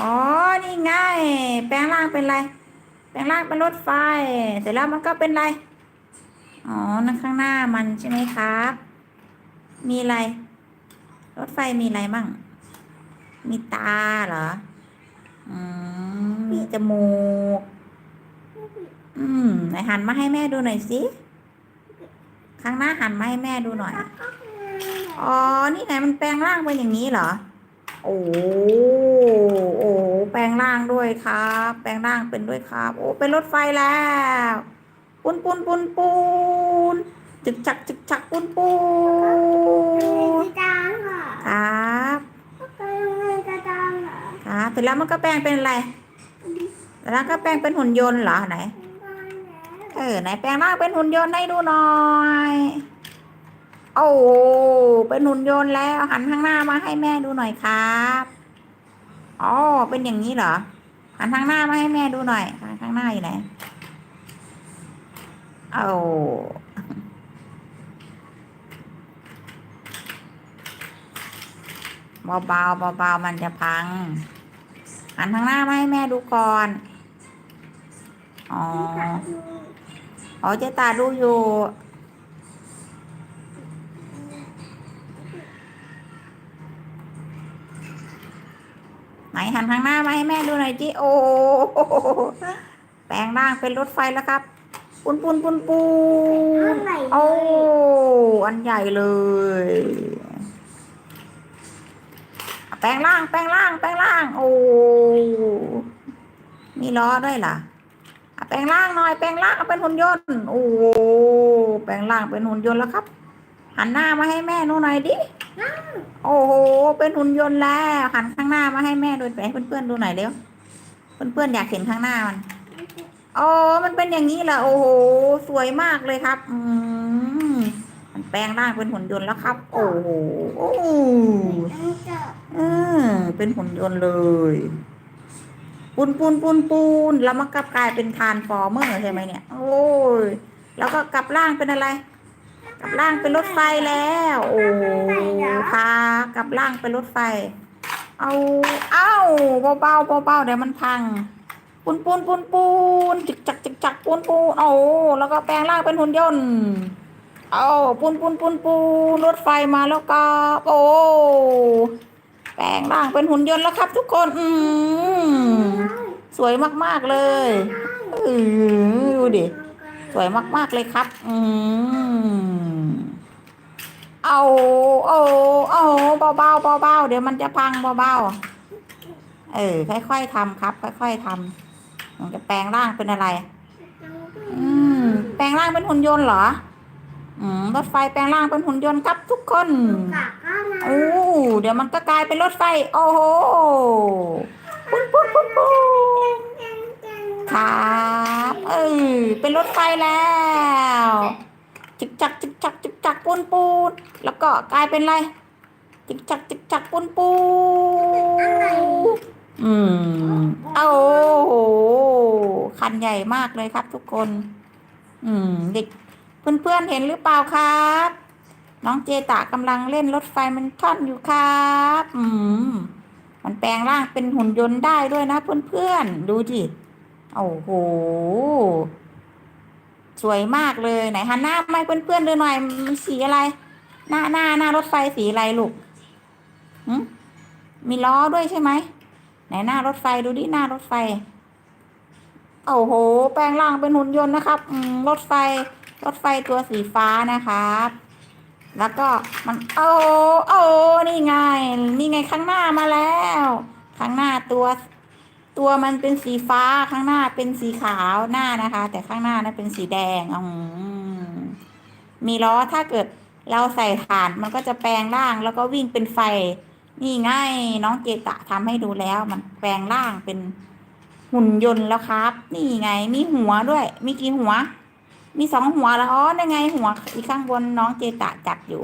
อ๋อ นี่ไงแปลงร่างเป็นอะไร แปลงร่างเป็นรถไฟ เสร็จแล้วมันก็เป็นอะไร อ๋อนั่นข้างหน้ามันใช่ไหมครับ มีอะไร รถไฟมีอะไรมั่งมีตาเหรอ อืม มีจมูก อืม ไหนหันมาให้แม่ดูหน่อยสิ ข้างหน้าหันมาให้แม่ดูหน่อย อ๋อ นี่ไงมันแปลงร่างเป็นอย่างนี้เหรอ โอ้ แปลงร่างด้วยครับ แปลงร่างเป็นด้วยครับ โอ้เป็นรถไฟแล้ว ปุนปุนปุนปุนจึกจักจึกจักปุนปุนกระดังค่ะครับก็เป็นกระดังเหรอครับเสร็จแล้วมันก็แปลงเป็นอะไรแล้วก็แปลงเป็นหุ่นยนต์เหรอไหนเออไหนแปลงร่างเป็นหุ่นยนต์ให้ดูหน่อยโอ้โหเป็นหุ่นยนต์แล้วหันข้างหน้ามาให้แม่ดูหน่อยครับ อ๋อ เป็นอย่างนี้เหรอ หันข้างหน้ามาให้แม่ดูหน่อยหันข้างหน้าอยู่ไหนโอ้เบาๆเบาๆมันจะพัง หันข้างหน้ามาให้แม่ดูก่อน อ๋อ อ๋อเจ๊ตาดูอยู่ ไหนหันทางหน้ามาให้แม่ดูหน่อยจิโอ้โหแปลงร่างเป็นรถไฟแล้วครับ ปุนปุนปุนปูนโอ้อันใหญ่เลยแปลงร่างแปลงร่างแปลงร่าง โอ้มีล้อด้วยล่ะอะแปลงร่างหน่อยแปลงร่างเอาเป็นหุ่นยนต์โอ้โหแปลงร่างเป็นหุ่นยนต์แล้วครับ หันหน้ามาให้แม่ดูหน่อยดิ โอ้โห เป็นหุ่นยนต์แล้ว หันข้างหน้ามาให้แม่ดูไปให้เพื่อนๆดูหน่อยเร็ว เพื่อนๆอยากเห็นข้างหน้ามัน โอ้มันเป็นอย่างนี้เหรอ โอ้โห สวยมากเลยครับ อืมมันแปลงร่างเป็นหุ่นยนต์แล้วครับ โอ้โหโอ้เออเป็นหุ่นยนต์เลย ปูนปูนปูนปูนแล้วมันกลับกลายเป็นทานฟอร์เมอร์ใช่ไหมเนี่ย โอ้ย แล้วก็กลับร่างเป็นอะไร กับร่างเป็นรถไฟแล้ว โอ้ค่ะกลับร่างเป็นรถไฟ เอาเอ้าเบาๆเบาๆเดี๋ยวมันพังปูนปูนปูนปูนจิกจักจิกจักปูนปูนโอ้แล้วก็แปลงร่างเป็นหุ่นยนต์เอาปูนปูนปูนปูนรถไฟมาแล้วก็โอ้แปลงร่างเป็นหุ่นยนต์แล้วครับทุกคนอืมสวยมากๆเลยอือดูดิ สวยมาก ๆ เลยครับ อืมเอาเอาเอาเบาๆเบาๆเดี๋ยวมันจะพังเบาๆเออ ค่อย ๆทำครับ ค่อย ๆทำมันจะแปลงร่างเป็นอะไร อืม แปลงร่างเป็นหุ่นยนต์เหรอ อืม รถไฟแปลงร่างเป็นหุ่นยนต์ครับทุกคนโอ้เดี๋ยวมันก็กลายเป็นรถไฟ โอ้โหปุ้นปุ้นปุ้นปุ้นครับเออ เป็นรถไฟแล้วจิกจักจิกจักจิกจักปูนปูนแล้วก็กลายเป็นอะไรจิกจักจิกจักปูนปูนอืมโอ้โหคันใหญ่มากเลยครับทุกคน อืม เด็กเพื่อนๆเห็นหรือเปล่าครับ น้องเจตะกำลังเล่นรถไฟมันท่อนอยู่ครับ อืม มันแปลงร่างเป็นหุ่นยนต์ได้ด้วยนะเพื่อนๆดูดิโอ้โห สวยมากเลยไหนหันหน้ามาเพื่อนๆดูหน่อยมันสีอะไร หน้าหน้าหน้ารถไฟสีอะไรลูกมีล้อด้วยใช่ไหมไหนหน้ารถไฟดูดิหน้ารถไฟโอ้โห แปลงร่างเป็นหุ่นยนต์นะครับอืรถไฟ รถไฟตัวสีฟ้านะครับ แล้วก็มันโอ้โอ้นี่ไง นี่ไงข้างหน้ามาแล้ว ข้างหน้าตัว ตัวมันเป็นสีฟ้าข้างหน้าเป็นสีขาวหน้านะคะ แต่ข้างหน้านั้นเป็นสีแดงอืมมีล้อถ้าเกิดเราใส่ถ่านมันก็จะแปลงร่างแล้วก็วิ่งเป็นไฟ นี่ไงน้องเจตะทำให้ดูแล้ว มันแปลงร่างเป็นหุ่นยนต์แล้วครับ นี่ไงมีหัวด้วย มีกี่หัว มีสองหัวแล้วอ๋อนั่นไงหัวอีกข้างบนน้องเจตะจับอยู่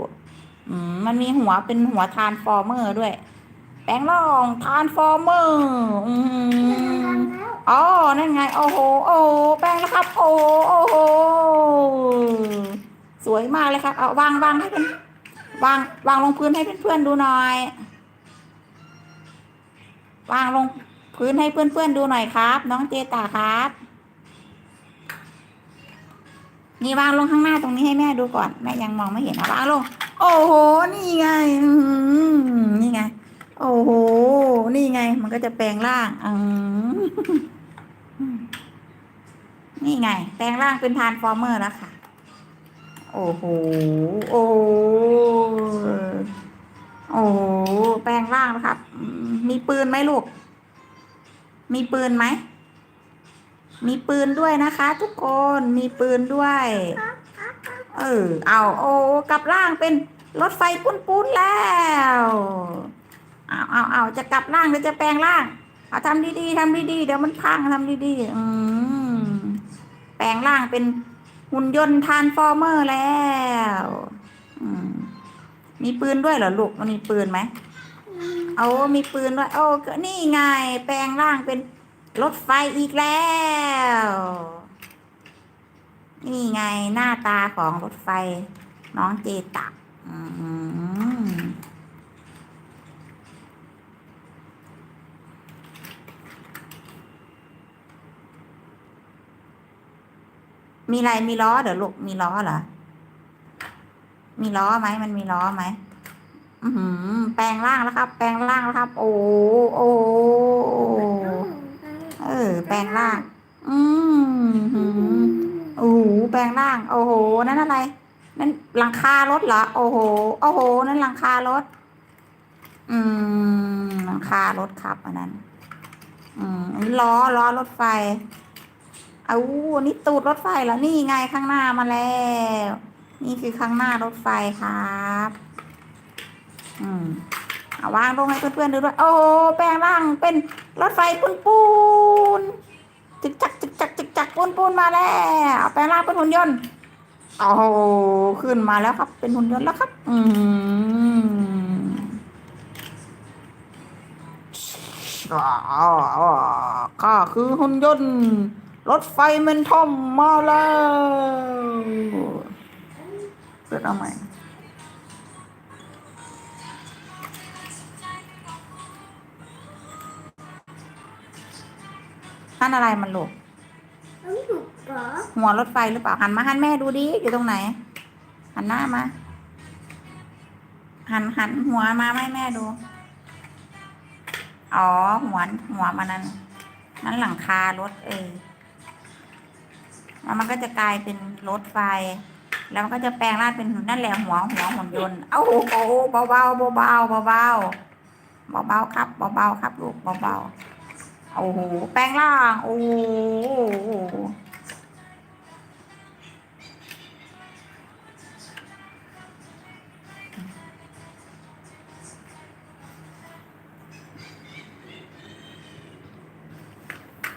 อืมมันมีหัวเป็นหัวทานฟอร์เมอร์ด้วย แปลงร่างทานฟอร์เมอร์อ๋อ นั่นไง โอ้โห โอ้โหแปลงแล้วครับ โอ้โหโอ้โห สวยมากเลยครับ เอาวางวางให้เป็นวางวางลงพื้นให้เพื่อนๆดูหน่อย วางลงพื้นให้เพื่อนๆดูหน่อยครับ น้องเจตาครับ นี่วางลงข้างหน้าตรงนี้ให้แม่ดูก่อน แม่ยังมองไม่เห็นนะวางลง โอ้โห นี่ไงอื อ้โห นี่ไง มันก็จะแปลงร่างอืมนี่ไง แปลงร่างเป็นทานฟอร์เมอร์แล้วค่ะ โอ้โห โอ้โหโอ้โห แปลงร่างแล้วครับ มีปืนไหมลูก มีปืนไหม มีปืนด้วยนะคะ ทุกคน มีปืนด้วย เออ เอา โอ้ กลับร่างเป็นรถไฟปุ้นๆแล้ว เอาเอาเอาจะกลับร่างหรือจะแปลงร่างเอาทำดีๆทำดีๆเดี๋ยวมันพังทำดีๆอืมแปลงร่างเป็นหุ่นยนต์ทานส์ฟอร์เมอร์แล้วอมีปืนด้วยเหรอลูกมันมีปืนไหมเอามีปืนด้วยโอ้ก็นี่ไง แปลงร่างเป็นรถไฟอีกแล้ว นี่ไงหน้าตาของรถไฟ น้องเจตะอืม มีอะไรมีล้อเดี๋ยวลูกมีล้อเหรอ มีล้อไหมมันมีล้อไหมอือหือแปลงร่างแล้วครับ แปลงร่างแล้วครับ โอ้โอ้เออ แปลงร่าง อืมอโอ้โหแปลงร่าง โอ้โหนั่นอะไร นั่นหลังคารถเหรอ โอ้โห โอ้โห นั่นหลังคารถ อืมหลังคารถครับอันนั้น อืมล้อล้อรถไฟ เอาอันนี่ตูดรถไฟแล้วนี่ไงข้างหน้ามาแล้ว นี่คือข้างหน้ารถไฟครับ อืมเอาวางลงให้เพื่อนๆดูด้วย โอ้แปลงร่างเป็นรถไฟปูนปูนจึกจักจึกจักจึกจักปูนปูนมาแล้วเอาแปลงร่างเป็นหุ่นยนต์โอ้ขึ้นมาแล้วครับ เป็นหุ่นยนต์แล้วครับ อืมข้าคือหุ่นยนต์ รถไฟเมนทอมมาแล้วเกิดเอาใหม่นั่นอะไรมันลูกต้องถูกเหรอหัวรถไฟหรือเปล่าหันมาหันแม่ดูดิอยู่ตรงไหน หันหน้ามา หันหันหัวมาให้แม่ดู อ๋อหัวหัวมันนั้น นั่นหลังคารถเอง แล้วมันก็จะกลายเป็นรถไฟ แล้วมันก็จะแปลงร่างเป็นนั่นแหละหัวหัวหุ่นยนต์เอ้าโอ้โหเบาเบาเบาเบาเบาเบาเบาครับเบาเบาครับลูกเบาเบาโอ้โหแปลงร่างโอ้โห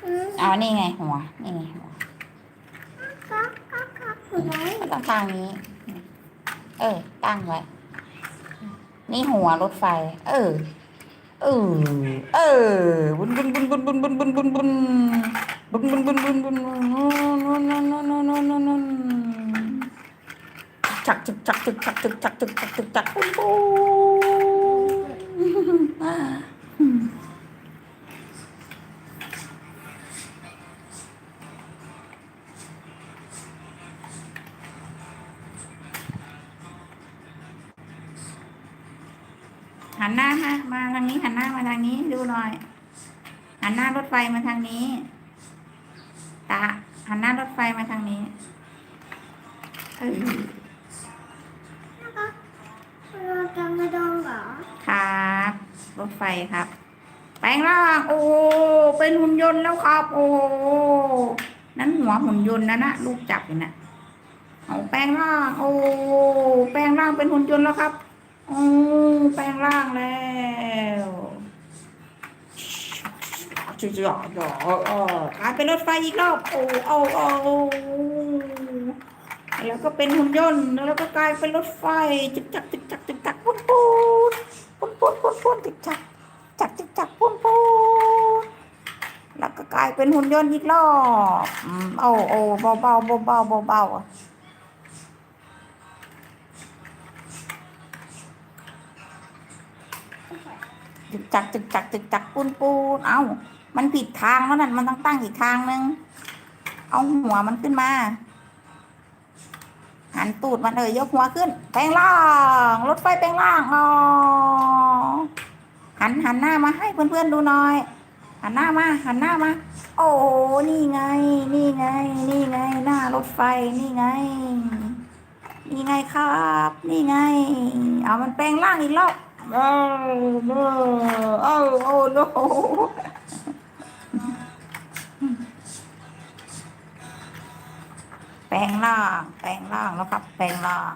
อืมเอานี่ไงหัว นี่ไงหัว ก็ก็ก็ถูกไหม ก็ ต้องทางนี้ เออ ตั้งไว้ นี่หัวรถไฟ เออ เออ เออ บุนบุนบุนบุนบุนบุนบุนบุนบุนบุนบุนบุนบุนบุนบุนจักจักจักจักจักจักจักจักจักจักจักบุนบุน หันหน้าฮะมาทางนี้หันหน้ามาทางนี้ดูหน่อย หันหน้ารถไฟมาทางนี้ ตาหันหน้ารถไฟมาทางนี้เออเราจะไม่โดนเหรอครับรถไฟครับ แปลงร่างโอ้โหเป็นหุ่นยนต์แล้วครับ โอ้โหนั่นหัวหุ่นยนต์นะนะลูกจับอยู่นะเอาแปลงร่างโอ้แปลงร่างเป็นหุ่นยนต์แล้วครับ โอ้แปลงร่างแล้วจุดๆๆๆกลายเป็นรถไฟอีกรอบ โอ้โอ้โอ้แล้วก็เป็นหุ่นยนต์ แล้วก็กลายเป็นรถไฟจึกจักจึกจักจึกจักปุ้นปุ้นปุ้นปุ้นปุ้นปุ้นจึกจักจักจึกจักปุ้นปุ้นแล้วก็กลายเป็นหุ่นยนต์อีกรอบอืมโอ้โอ้เบาเบาเบาเบาเบาเบา จึกจักจึกจักจึกจักปุ้นปุ้นเอ้า มันผิดทางแล้วนั่นมันต้องตั้งอีกทางนึง เอาหัวมันขึ้นมา หันตูดมันเออยยกหัวขึ้น แปลงล่าง รถไฟแปลงล่างอ๋อหันหันหน้ามาให้เพื่อนๆดูหน่อย หันหน้ามา หันหน้ามา โอ้โหนี่ไง นี่ไง นี่ไง หน้ารถไฟนี่ไงนี่ไงครับ นี่ไง เอามันแปลงร่างอีกรอบ โอ้โอ้โอ้โอ้โนแปลงร่าง แปลงร่างแล้วครับ แปลงร่าง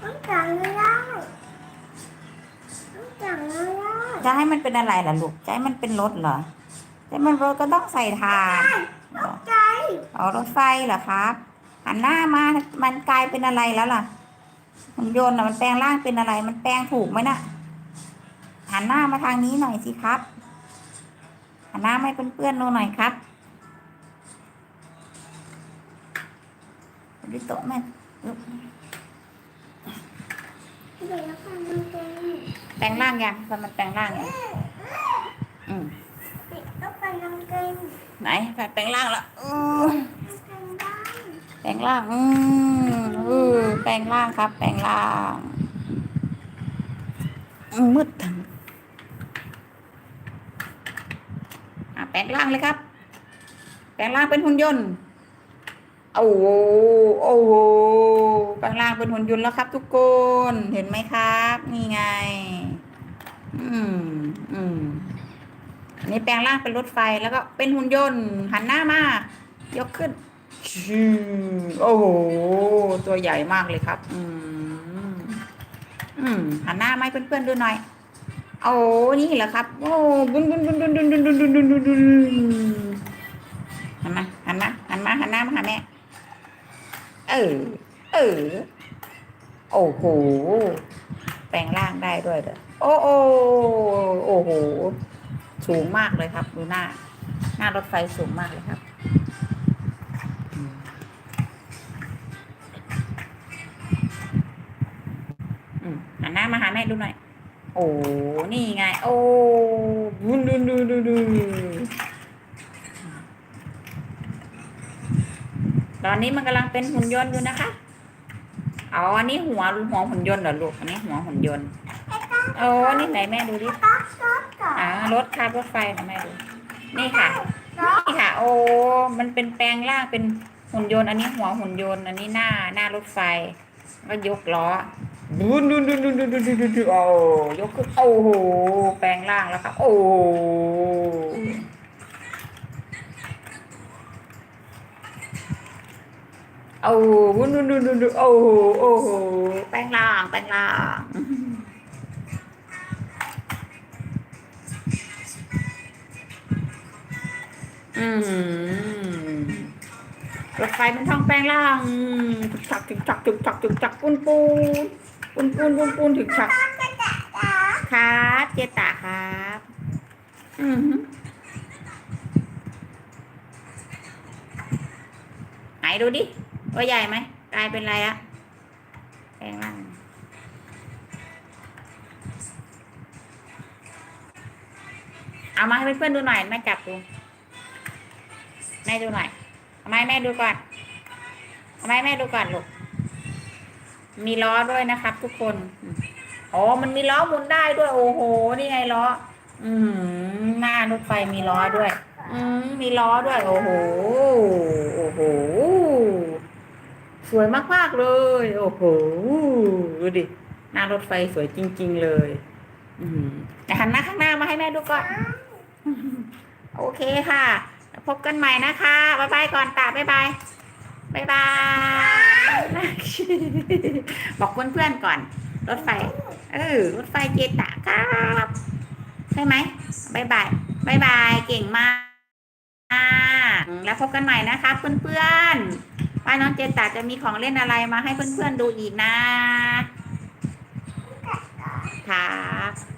ต้องจังไม่ได้ต้อง จะให้มันเป็นอะไรล่ะลูกจะให้มันเป็นรถเหรอจะให้มันรถก็ต้องใส่ถ่านต้องใจเอารถไฟเหรอครับหันหน้ามามันกลายเป็นอะไรแล้วล่ะหุ่นยนต์น่ะมันแปลงร่างเป็นอะไร มันแปลงถูกไหมน่ะหันหน้ามาทางนี้หน่อยสิครับหันหน้าไม่เพื่อนๆดูหน่อยครับดูโต๊ะแม่อึ๊บ เดี๋ยวฟังมันเป็น แปลงร่างยังตอนมันแปลงร่างยังอืมต้องไปน้ำเป็นไหนแปลงร่างแล้วแปลงร่างอืมอือแปลงร่างครับ แปลงร่างมืดทั้งแปลงร่างเลยครับ แปลงร่างเป็นหุ่นยนต์ โอ้โหโอ้โหแปลงร่างเป็นหุ่นยนต์แล้วครับ ทุกคนเห็นไหมครับ นี่ไง อืมอืมอันนี้แปลงร่างเป็นรถไฟแล้วก็เป็นหุ่นยนต์ หันหน้ามายกขึ้นชิวโอ้โห ตัวใหญ่มากเลยครับ อืมอืมหันหน้ามาให้เพื่อนๆดูหน่อย โอ้นี่เหรอครับ โอ้บุนบุนบุนบุนบุนบุนบุนบุนบุนบุนบุนหันมาหันมาหันมาหันหน้ามาหาแม่ เออ เออ โอ้โห แปลงร่างได้ด้วยเหรอโอ้โอ้โอ้โห สูงมากเลยครับ ดูหน้า หน้ารถไฟสูงมากเลยครับ อืมหันหน้ามาหาแม่ดูหน่อย โอ้ นี่ไง โอ้ดูดูดูดูดู ตอนนี้มันกำลังเป็นหุ่นยนต์อยู่นะคะอ๋ออันนี้หัวหัวหุ่นยนต์เหรอลูก อันนี้หัวหุ่นยนต์โอ้นี่ไหนแม่ดูดิอ่ารถครับรถไฟนะแม่ดู นี่ค่ะ นี่ค่ะ โอ้ มันเป็นแปลงร่างเป็นหุ่นยนต์ อันนี้หัวหุ่นยนต์ อันนี้หน้าหน้ารถไฟ ก็ยกล้อดูดูดูดูดูดูดูดูดูโอ้ยกขึ้นโอ้โห แปลงร่างแล้วครับโอ้ โหโอ้ดูดูดูดูดูโอ้โหโอ้โหแปลงร่างแปลงร่างอืมรถไฟมันท่องแปลงร่างถึกฉักถึกฉักถึกฉักถึกฉักปูนปูนปูนปูนปูนปูนถึกฉักครับเจตาครับ อือหือไหนดูดิ ว่าใหญ่ไหมกลายเป็นอะไรอะแปลงร่างเอามาให้เพื่อนๆดูหน่อยแม่จับดูแม่ดูหน่อยทำไมแม่ดูก่อนทำไมแม่ดูก่อนลูกมีล้อด้วยนะครับ ทุกคนอ๋อมันมีล้อหมุนได้ด้วย โอ้โหนี่ไงล้อ อืมหน้ารถไฟมีล้อด้วย อืมมีล้อด้วย โอ้โหโอ้โห สวยมากๆเลย โอ้โหดูดิหน้ารถไฟสวยจริง ๆ เลย อืมหันหน้าข้างหน้ามาให้แม่ดูก่อน โอเคค่ะ พบกันใหม่นะคะบ๊ายบายก่อนตาบ๊ายบายบ๊ายบายบอกเพื่อนๆก่อน รถไฟ เออรถไฟเจตะครับใช่ไหมบ๊ายบายบ๊ายบายเก่งมาก แล้วพบกันใหม่นะคะ เพื่อนๆ ว่าน้องเจตาจะมีของเล่นอะไรมาให้เพื่อนๆดูอีกนะ ครับ